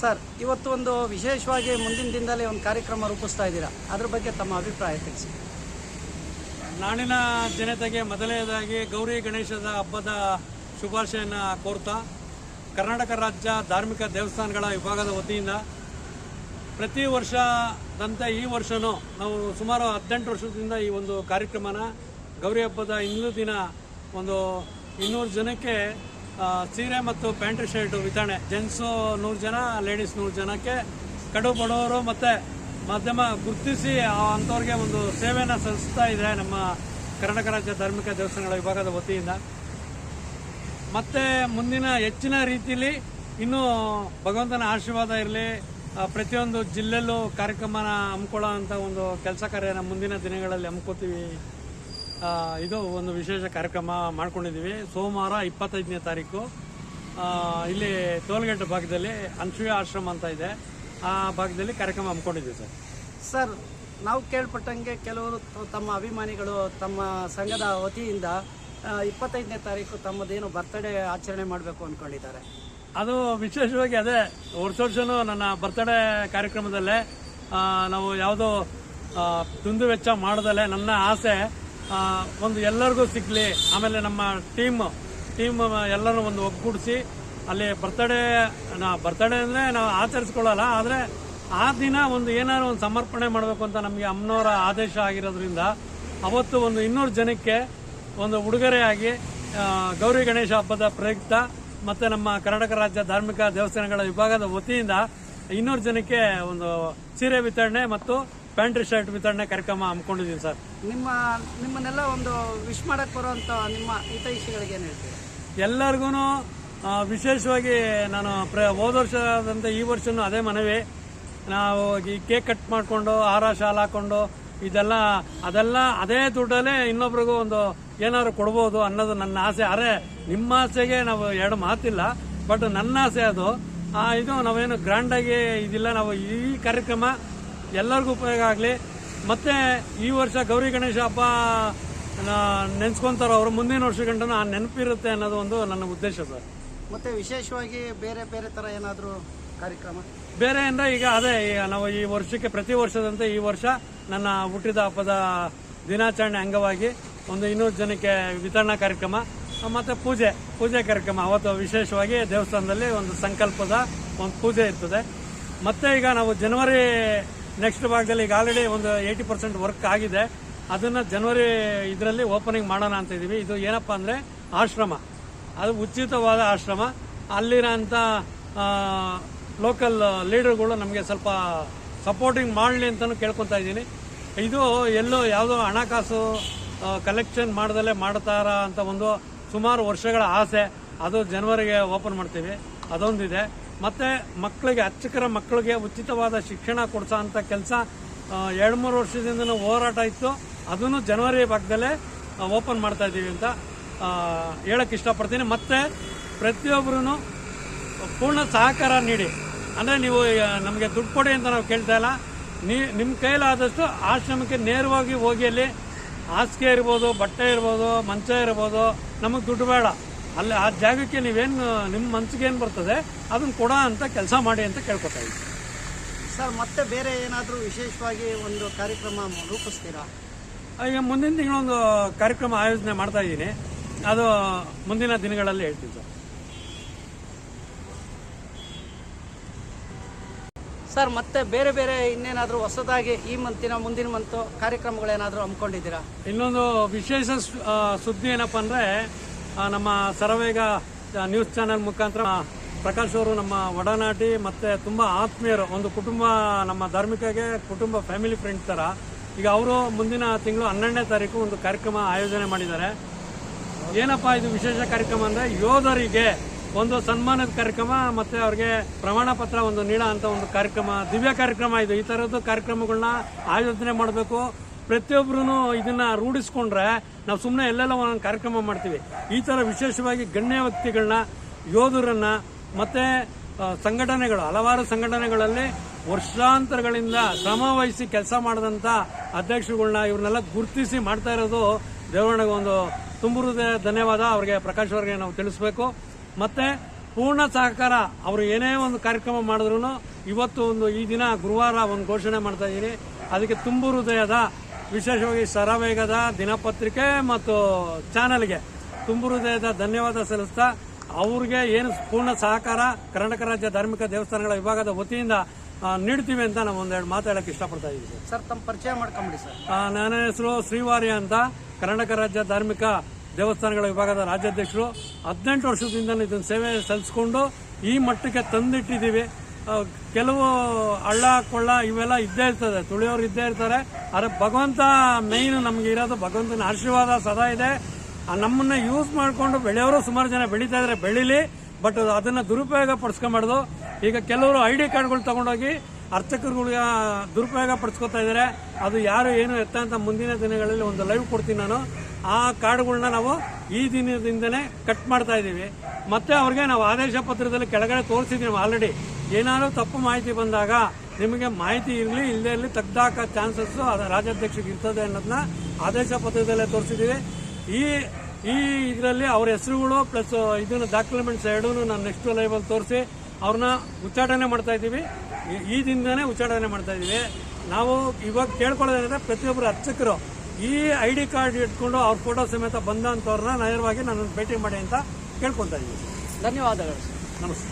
Sir, ಇವತ್ತು ಒಂದು ವಿಶೇಷವಾಗಿ ಮುಂದಿನ ದಿನದಲ್ಲಿ ಒಂದು ಕಾರ್ಯಕ್ರಮ ರೂಪಿಸ್ತಾ ಇದ್ದೀರಾ? ಅದ್ರ ಬಗ್ಗೆ ತಮ್ಮ ಅಭಿಪ್ರಾಯ ತಿಳಿಸಿ. ನಾಡಿನ ಜನತೆಗೆ ಮೊದಲನೇದಾಗಿ ಗೌರಿ ಗಣೇಶದ ಹಬ್ಬದ ಶುಭಾಶಯನ ಕೋರ್ತಾ ಕರ್ನಾಟಕ ರಾಜ್ಯ ಧಾರ್ಮಿಕ ದೇವಸ್ಥಾನಗಳ ವಿಭಾಗದ ವತಿಯಿಂದ ಪ್ರತಿ ವರ್ಷದಂತೆ ಈ ವರ್ಷವೂ ನಾವು ಸುಮಾರು ಹದಿನೆಂಟು ವರ್ಷದಿಂದ ಈ ಒಂದು ಕಾರ್ಯಕ್ರಮನ ಗೌರಿ ಹಬ್ಬದ ಇನ್ನೂ ದಿನ ಒಂದು ಇನ್ನೂರು ಜನಕ್ಕೆ ಸೀರೆ ಮತ್ತು ಪ್ಯಾಂಟ್ ಶರ್ಟ್ ವಿತರಣೆ ಜೆಂಟ್ಸು ನೂರು ಜನ ಲೇಡೀಸ್ ನೂರು ಜನಕ್ಕೆ ಕಡು ಬಡವರು ಮತ್ತು ಮಾಧ್ಯಮ ಗುರುತಿಸಿ ಅಂಥವ್ರಿಗೆ ಒಂದು ಸೇವೆಯನ್ನು ಸಲ್ಲಿಸ್ತಾ ಇದೆ ನಮ್ಮ ಕರ್ನಾಟಕ ರಾಜ್ಯ ಧಾರ್ಮಿಕ ದೇವಸ್ಥಾನಗಳ ವಿಭಾಗದ ವತಿಯಿಂದ. ಮತ್ತೆ ಮುಂದಿನ ಹೆಚ್ಚಿನ ರೀತಿಯಲ್ಲಿ ಇನ್ನೂ ಭಗವಂತನ ಆಶೀರ್ವಾದ ಇರಲಿ. ಪ್ರತಿಯೊಂದು ಜಿಲ್ಲೆಯಲ್ಲೂ ಕಾರ್ಯಕ್ರಮನ ಹಮ್ಮಿಕೊಳ್ಳೋ ಅಂತ ಒಂದು ಕೆಲಸ ಕಾರ್ಯನ ಮುಂದಿನ ದಿನಗಳಲ್ಲಿ ಹಮ್ಕೋತೀವಿ ಇದು ಒಂದು ವಿಶೇಷ ಕಾರ್ಯಕ್ರಮ ಮಾಡ್ಕೊಂಡಿದ್ದೀವಿ. ಸೋಮವಾರ ಇಪ್ಪತ್ತೈದನೇ ತಾರೀಕು. ಇಲ್ಲಿ ಟೋಲ್ಗೇಟ್ ಭಾಗದಲ್ಲಿ ಅನ್ಸೂಯ ಆಶ್ರಮ ಅಂತ ಇದೆ. ಆ ಭಾಗದಲ್ಲಿ ಕಾರ್ಯಕ್ರಮ ಹಮ್ಮಿಕೊಂಡಿದ್ದೀವಿ ಸರ್. ಸರ್, ನಾವು ಕೇಳ್ಪಟ್ಟಂಗೆ ಕೆಲವರು ತಮ್ಮ ಅಭಿಮಾನಿಗಳು ತಮ್ಮ ಸಂಘದ ವತಿಯಿಂದ ಇಪ್ಪತ್ತೈದನೇ ತಾರೀಕು ತಮ್ಮದೇನು ಬರ್ತ್ಡೇ ಆಚರಣೆ ಮಾಡಬೇಕು ಅಂದ್ಕೊಂಡಿದ್ದಾರೆ ಅದು ವಿಶೇಷವಾಗಿ ಅದೇ, ವರ್ಷ ವರ್ಷನೂ ನನ್ನ ಬರ್ತ್ಡೇ ಕಾರ್ಯಕ್ರಮದಲ್ಲೇ ನಾವು ಯಾವುದೋ ತುಂದು ವೆಚ್ಚ ಮಾಡದಲ್ಲೇ ನನ್ನ ಆಸೆ ಒಂದು ಎಲ್ಲರಿಗೂ ಸಿಗಲಿ, ಆಮೇಲೆ ನಮ್ಮ ಟೀಮ್ ಟೀಮ್ ಎಲ್ಲರೂ ಒಂದು ಒಗ್ಗೂಡಿಸಿ, ಅಲ್ಲಿ ಬರ್ತ್ಡೇ ನಾ ಬರ್ತ್ಡೇ ಅಂದರೆ ನಾವು ಆಚರಿಸ್ಕೊಳ್ಳಲ್ಲ, ಆದರೆ ಆ ದಿನ ಒಂದು ಏನಾದ್ರು ಒಂದು ಸಮರ್ಪಣೆ ಮಾಡಬೇಕು ಅಂತ ನಮಗೆ ಅಮ್ಮನವರ ಆದೇಶ ಆಗಿರೋದ್ರಿಂದ, ಅವತ್ತು ಒಂದು ಇನ್ನೂರು ಜನಕ್ಕೆ ಒಂದು ಉಡುಗೊರೆಯಾಗಿ ಗೌರಿ ಗಣೇಶ ಹಬ್ಬದ ಪ್ರಯುಕ್ತ ಮತ್ತೆ ನಮ್ಮ ಕರ್ನಾಟಕ ರಾಜ್ಯ ಧಾರ್ಮಿಕ ದೇವಸ್ಥಾನಗಳ ವಿಭಾಗದ ವತಿಯಿಂದ ಇನ್ನೂರು ಜನಕ್ಕೆ ಒಂದು ಸೀರೆ ವಿತರಣೆ ಮತ್ತು ಪ್ಯಾಂಟ್ ಶರ್ಟ್ ವಿತರಣೆ ಕಾರ್ಯಕ್ರಮ ಹಮ್ಮಿಕೊಂಡಿದ್ದೀನಿ ಸರ್. ನಿಮ್ಮ ನಿಮ್ಮನ್ನೆಲ್ಲ ಒಂದು ವಿಶ್ ಮಾಡಕ್ಕೆ ಬರುವಂಥ ನಿಮ್ಮ ಹಿತೈಷಿಗಳಿಗೆ ಏನು ಹೇಳ್ತೀರಿ? ಎಲ್ಲರಿಗೂ ವಿಶೇಷವಾಗಿ ನಾನು ಪ್ರ ಹೋದ ವರ್ಷದಂತೆ ಈ ವರ್ಷನೂ ಅದೇ ಮನವಿ. ನಾವು ಈ ಕೇಕ್ ಕಟ್ ಮಾಡಿಕೊಂಡು ಹಾರ ಶಾಲ ಹಾಕೊಂಡು ಇದೆಲ್ಲ ಅದೆಲ್ಲ ಅದೇ ದುಡ್ಡಲ್ಲೇ ಇನ್ನೊಬ್ರಿಗೂ ಒಂದು ಏನಾದ್ರು ಕೊಡ್ಬೋದು ಅನ್ನೋದು ನನ್ನ ಆಸೆ. ಅರೆ ನಿಮ್ಮ ಆಸೆಗೆ ನಾವು ಎರಡು ಮಾತಿಲ್ಲ ಬಟ್ ನನ್ನ ಆಸೆ ಅದು. ಇದು ನಾವೇನು ಗ್ರ್ಯಾಂಡಾಗಿ ಇದಿಲ್ಲ. ನಾವು ಈ ಕಾರ್ಯಕ್ರಮ ಎಲ್ಲರಿಗೂ ಉಪಯೋಗ ಆಗಲಿ. ಮತ್ತೆ ಈ ವರ್ಷ ಗೌರಿ ಗಣೇಶ ಹಬ್ಬ ನೆನ್ಸ್ಕೊಂತಾರ ಅವರು ಮುಂದಿನ ವರ್ಷ ಗಂಟನೂ ಆ ನೆನಪಿರುತ್ತೆ ಅನ್ನೋದು ಒಂದು ನನ್ನ ಉದ್ದೇಶ ಸರ್. ಮತ್ತು ವಿಶೇಷವಾಗಿ ಬೇರೆ ಬೇರೆ ಥರ ಏನಾದರೂ ಕಾರ್ಯಕ್ರಮ? ಬೇರೆ ಅಂದ್ರೆ ಈಗ ಅದೇ ಈಗ ನಾವು ಈ ವರ್ಷಕ್ಕೆ ಪ್ರತಿ ವರ್ಷದಂತೆ ಈ ವರ್ಷ ನನ್ನ ಹುಟ್ಟಿದ ಹಬ್ಬದ ದಿನಾಚರಣೆ ಅಂಗವಾಗಿ ಒಂದು ಇನ್ನೂರು ಜನಕ್ಕೆ ವಿತರಣಾ ಕಾರ್ಯಕ್ರಮ ಮತ್ತು ಪೂಜೆ ಪೂಜೆ ಕಾರ್ಯಕ್ರಮ. ಅವತ್ತು ವಿಶೇಷವಾಗಿ ದೇವಸ್ಥಾನದಲ್ಲಿ ಒಂದು ಸಂಕಲ್ಪದ ಒಂದು ಪೂಜೆ ಇರ್ತದೆ. ಮತ್ತೆ ಈಗ ನಾವು ಜನವರಿ ನೆಕ್ಸ್ಟ್ ಭಾಗದಲ್ಲಿ ಈಗ ಆಲ್ರೆಡಿ ಒಂದು ಏಯ್ಟಿ ಪರ್ಸೆಂಟ್ ವರ್ಕ್ ಆಗಿದೆ. ಅದನ್ನು ಜನವರಿ ಇದರಲ್ಲಿ ಓಪನಿಂಗ್ ಮಾಡೋಣ ಅಂತ ಇದ್ದೀವಿ ಇದು ಏನಪ್ಪ ಅಂದರೆ ಆಶ್ರಮ. ಅದು ಉಚಿತವಾದ ಆಶ್ರಮ. ಅಲ್ಲಿರೋಂಥ ಲೋಕಲ್ ಲೀಡರ್ಗಳು ನಮಗೆ ಸ್ವಲ್ಪ ಸಪೋರ್ಟಿಂಗ್ ಮಾಡಲಿ ಅಂತಲೂ ಕೇಳ್ಕೊತಾ ಇದ್ದೀನಿ. ಇದು ಎಲ್ಲೋ ಯಾವುದೋ ಹಣಕಾಸು ಕಲೆಕ್ಷನ್ ಮಾಡ್ದಲೇ ಮಾಡ್ತಾರ ಅಂತ ಒಂದು ಸುಮಾರು ವರ್ಷಗಳ ಆಸೆ. ಅದು ಜನವರಿಗೆ ಓಪನ್ ಮಾಡ್ತೀವಿ. ಅದೊಂದಿದೆ. ಮತ್ತೆ ಮಕ್ಕಳಿಗೆ ಅರ್ಚಕರ ಮಕ್ಕಳಿಗೆ ಉಚಿತವಾದ ಶಿಕ್ಷಣ ಕೊಡ್ಸೋ ಅಂತ ಕೆಲಸ ಎರಡು ಮೂರು ವರ್ಷದಿಂದ ಹೋರಾಟ ಇತ್ತು. ಅದನ್ನು ಜನವರಿ ಭಾಗದಲ್ಲೇ ಓಪನ್ ಮಾಡ್ತಾ ಇದ್ದೀವಿ ಅಂತ ಹೇಳಕ್ಕೆ ಹೇಳಕ್ ಇಷ್ಟಪಡ್ತೀನಿ. ಮತ್ತೆ ಪ್ರತಿಯೊಬ್ಬರೂ ಪೂರ್ಣ ಸಹಕಾರ ನೀಡಿ. ಅಂದರೆ ನೀವು ನಮಗೆ ದುಡ್ಡು ಕೊಡಿ ಅಂತ ನಾವು ಕೇಳ್ತಾ ಇಲ್ಲ. ನೀ ನಿಮ್ಮ ಕೈಲಾದಷ್ಟು ಆಶ್ರಮಕ್ಕೆ ನೇರವಾಗಿ ಹೋಗಿ ಅಲ್ಲಿ ಹಾಸಿಗೆ ಇರ್ಬೋದು ಬಟ್ಟೆ ಇರ್ಬೋದು ಮಂಚ ಇರ್ಬೋದು ನಮಗೆ ದುಡ್ಡು ಬೇಡ. ಅಲ್ಲಿ ಆ ಜಾಗಕ್ಕೆ ನೀವೇನು ನಿಮ್ಮ ಮನ್ಸಿಗೆ ಏನು ಬರ್ತದೆ ಅದನ್ನು ಕೊಡ ಅಂತ ಕೆಲಸ ಮಾಡಿ ಅಂತ ಕೇಳ್ಕೊತಾ ಇದ್ದೀವಿ ಸರ್ ಮತ್ತೆ ಬೇರೆ ಏನಾದರೂ ವಿಶೇಷವಾಗಿ ಒಂದು ಕಾರ್ಯಕ್ರಮ ರೂಪಿಸ್ತೀರಾ? ಈಗ ಮುಂದಿನ ತಿಂಗಳೊಂದು ಕಾರ್ಯಕ್ರಮ ಆಯೋಜನೆ ಮಾಡ್ತಾ ಇದ್ದೀನಿ. ಅದು ಮುಂದಿನ ದಿನಗಳಲ್ಲಿ ಹೇಳ್ತೀನಿ ಸರ್. ಸರ್, ಮತ್ತೆ ಬೇರೆ ಬೇರೆ ಇನ್ನೇನಾದರೂ ಹೊಸದಾಗಿ ಈ ಮಂತಿನ ಮುಂದಿನ ಮಂತು ಕಾರ್ಯಕ್ರಮಗಳೇನಾದರೂ ಹಮ್ಮಿಕೊಂಡಿದ್ದೀರಾ? ಇನ್ನೊಂದು ವಿಶೇಷ ಸುದ್ದಿ ಏನಪ್ಪ ಅಂದರೆ ನಮ್ಮ ಸರವೇಗ ನ್ಯೂಸ್ ಚಾನೆಲ್ ಮುಖಾಂತರ ಪ್ರಕಾಶ್ ಅವರು ನಮ್ಮ ಒಡನಾಟಿ ಮತ್ತೆ ತುಂಬಾ ಆತ್ಮೀಯರು, ಒಂದು ಕುಟುಂಬ, ನಮ್ಮ ಧಾರ್ಮಿಕಗೆ ಕುಟುಂಬ ಫ್ಯಾಮಿಲಿ ಫ್ರೆಂಡ್ ತರ. ಈಗ ಅವರು ಮುಂದಿನ ತಿಂಗಳು ಹನ್ನೆರಡನೇ ತಾರೀಕು ಒಂದು ಕಾರ್ಯಕ್ರಮ ಆಯೋಜನೆ ಮಾಡಿದ್ದಾರೆ. ಏನಪ್ಪಾ ಇದು ವಿಶೇಷ ಕಾರ್ಯಕ್ರಮ ಅಂದ್ರೆ, ಯೋಧರಿಗೆ ಒಂದು ಸನ್ಮಾನದ ಕಾರ್ಯಕ್ರಮ ಮತ್ತೆ ಅವ್ರಿಗೆ ಪ್ರಮಾಣ ಪತ್ರ ಒಂದು ನೀಡ ಅಂತ ಒಂದು ಕಾರ್ಯಕ್ರಮ, ದಿವ್ಯ ಕಾರ್ಯಕ್ರಮ ಇದು. ಈ ತರದ್ದು ಕಾರ್ಯಕ್ರಮಗಳನ್ನ ಆಯೋಜನೆ ಮಾಡಬೇಕು. ಪ್ರತಿಯೊಬ್ಬರೂ ಇದನ್ನ ರೂಢಿಸ್ಕೊಂಡ್ರೆ ನಾವು ಸುಮ್ಮನೆ ಎಲ್ಲೆಲ್ಲ ಒಂದೊಂದು ಕಾರ್ಯಕ್ರಮ ಮಾಡ್ತೀವಿ. ಈ ತರ ವಿಶೇಷವಾಗಿ ಗಣ್ಯ ವ್ಯಕ್ತಿಗಳನ್ನ ಯೋಧರನ್ನ ಮತ್ತೆ ಸಂಘಟನೆಗಳು, ಹಲವಾರು ಸಂಘಟನೆಗಳಲ್ಲಿ ವರ್ಷಾಂತರಗಳಿಂದ ಶ್ರಮ ವಹಿಸಿ ಕೆಲಸ ಮಾಡಿದಂಥ ಅಧ್ಯಕ್ಷರುಗಳನ್ನ ಇವ್ರನ್ನೆಲ್ಲ ಗುರುತಿಸಿ ಮಾಡ್ತಾ ಇರೋದು ದೇವಣ್ಣಗೆ ಒಂದು ತುಂಬ ಧನ್ಯವಾದ. ಅವ್ರಿಗೆ ಪ್ರಕಾಶ್ ಅವ್ರಿಗೆ ನಾವು ತಿಳಿಸ್ಬೇಕು. ಮತ್ತೆ ಪೂರ್ಣ ಸಹಕಾರ ಅವರು ಏನೇ ಒಂದು ಕಾರ್ಯಕ್ರಮ ಮಾಡಿದ್ರು ಇವತ್ತು ಒಂದು ಈ ದಿನ ಗುರುವಾರ ಒಂದು ಘೋಷಣೆ ಮಾಡ್ತಾ ಇದ್ದೀನಿ. ಅದಕ್ಕೆ ತುಂಬು ಹೃದಯದ ವಿಶೇಷವಾಗಿ ಸರವೇಗದ ದಿನಪತ್ರಿಕೆ ಮತ್ತು ಚಾನಲ್ಗೆ ತುಂಬು ಹೃದಯದ ಧನ್ಯವಾದ ಸಲ್ಲಿಸ್ತಾ ಅವ್ರಿಗೆ ಏನು ಪೂರ್ಣ ಸಹಕಾರ ಕರ್ನಾಟಕ ರಾಜ್ಯ ಧಾರ್ಮಿಕ ದೇವಸ್ಥಾನಗಳ ವಿಭಾಗದ ವತಿಯಿಂದ ನೀಡ್ತೀವಿ ಅಂತ ನಾವು ಒಂದೆರಡು ಮಾತಾಡಕ್ಕೆ ಇಷ್ಟಪಡ್ತಾ ಇದ್ದೀವಿ ಸರ್ ತಮ್ಮ ಪರಿಚಯ ಮಾಡ್ಕೊಂಬಿಡಿ ಸರ್. ನನ್ನ ಹೆಸರು ಶ್ರೀವಾರಿ ಅಂತ. ಕರ್ನಾಟಕ ರಾಜ್ಯ ಧಾರ್ಮಿಕ ದೇವಸ್ಥಾನಗಳ ವಿಭಾಗದ ರಾಜ್ಯಾಧ್ಯಕ್ಷರು ಹದಿನೆಂಟು ವರ್ಷದಿಂದ ಇದನ್ನು ಸೇವೆ ಸಲ್ಲಿಸ್ಕೊಂಡು ಈ ಮಟ್ಟಕ್ಕೆ ತಂದಿಟ್ಟಿದ್ದೀವಿ. ಕೆಲವು ಹಳ್ಳ, ಕೊಳ್ಳ ಇವೆಲ್ಲ ಇದ್ದೇ ಇರ್ತದೆ. ತುಳಿಯೋರು ಇದ್ದೇ ಇರ್ತಾರೆ. ಆದರೆ ಭಗವಂತ ಮೇಯ್ನ್ ನಮ್ಗೆ ಇರೋದು ಭಗವಂತನ ಆಶೀರ್ವಾದ ಸದಾ ಇದೆ. ನಮ್ಮನ್ನ ಯೂಸ್ ಮಾಡಿಕೊಂಡು ಬೆಳೆಯೋರು ಸುಮಾರು ಜನ ಬೆಳೀತಾ ಇದ್ರೆ ಬೆಳೀಲಿ ಬಟ್ ಅದನ್ನ ದುರುಪಯೋಗ ಪಡಿಸ್ಕೊಂಬಾರ್ದು. ಈಗ ಕೆಲವರು ಐ ಡಿ ಕಾರ್ಡ್ಗಳು ತಗೊಂಡೋಗಿ ಅರ್ಚಕರುಗಳಿಗೆ ದುರುಪಯೋಗ ಪಡಿಸ್ಕೊತಾ ಇದ್ದಾರೆ. ಅದು ಯಾರು ಏನು ಎತ್ತ ಅಂತ ಮುಂದಿನ ದಿನಗಳಲ್ಲಿ ಒಂದು ಲೈವ್ ಕೊಡ್ತೀನಿ ನಾನು. ಆ ಕಾರ್ಡ್ಗಳನ್ನ ನಾವು ಈ ದಿನದಿಂದಲೇ ಕಟ್ ಮಾಡ್ತಾ ಇದ್ದೀವಿ. ಮತ್ತೆ ಅವ್ರಿಗೆ ನಾವು ಆದೇಶ ಪತ್ರದಲ್ಲಿ ಕೆಳಗಡೆ ತೋರಿಸಿದ್ದೀವಿ ಆಲ್ರೆಡಿ. ಏನಾದರೂ ತಪ್ಪು ಮಾಹಿತಿ ಬಂದಾಗ ನಿಮಗೆ ಮಾಹಿತಿ ಇರಲಿ ಇಲ್ಲದೆ ಇರಲಿ ತೆಗ್ದಾಕೋ ಚಾನ್ಸಸ್ ರಾಜ್ಯಾಧ್ಯಕ್ಷರಿಗೆ ಇರ್ತದೆ ಅನ್ನೋದನ್ನ ಆದೇಶ ಪತ್ರದಲ್ಲೇ ತೋರಿಸಿದ್ದೀವಿ. ಈ ಈ ಇದರಲ್ಲಿ ಅವ್ರ ಹೆಸರುಗಳು ಪ್ಲಸ್ ಇದನ್ನ ಡಾಕ್ಯುಮೆಂಟ್ಸ್ ಎರಡೂ ನಾನು ನೆಕ್ಸ್ಟ್ ಲೈವಲ್ಲಿ ತೋರಿಸಿ ಅವ್ರನ್ನ ಉಚ್ಚಾಟನೆ ಮಾಡ್ತಾ ಇದ್ದೀವಿ. ಈ- ದಿನನೇ ಉಚ್ಚಾಟನೆ ಮಾಡ್ತಾ ಇದ್ದೀವಿ. ನಾವು ಇವಾಗ ಕೇಳ್ಕೊಳ್ಳೋದೇನಂದ್ರೆ ಪ್ರತಿಯೊಬ್ಬರು ಅರ್ಚಕರು ಈ ಐ ಡಿ ಕಾರ್ಡ್ ಇಟ್ಕೊಂಡು ಅವ್ರ ಫೋಟೋ ಸಮೇತ ಬಂದಂಥವ್ರನ್ನ ನೇರವಾಗಿ ನನ್ನ ಭೇಟಿ ಮಾಡಿ ಅಂತ ಕೇಳ್ಕೊತಾ ಇದ್ದೀನಿ. ಧನ್ಯವಾದಗಳು. ನಮಸ್ತೆ.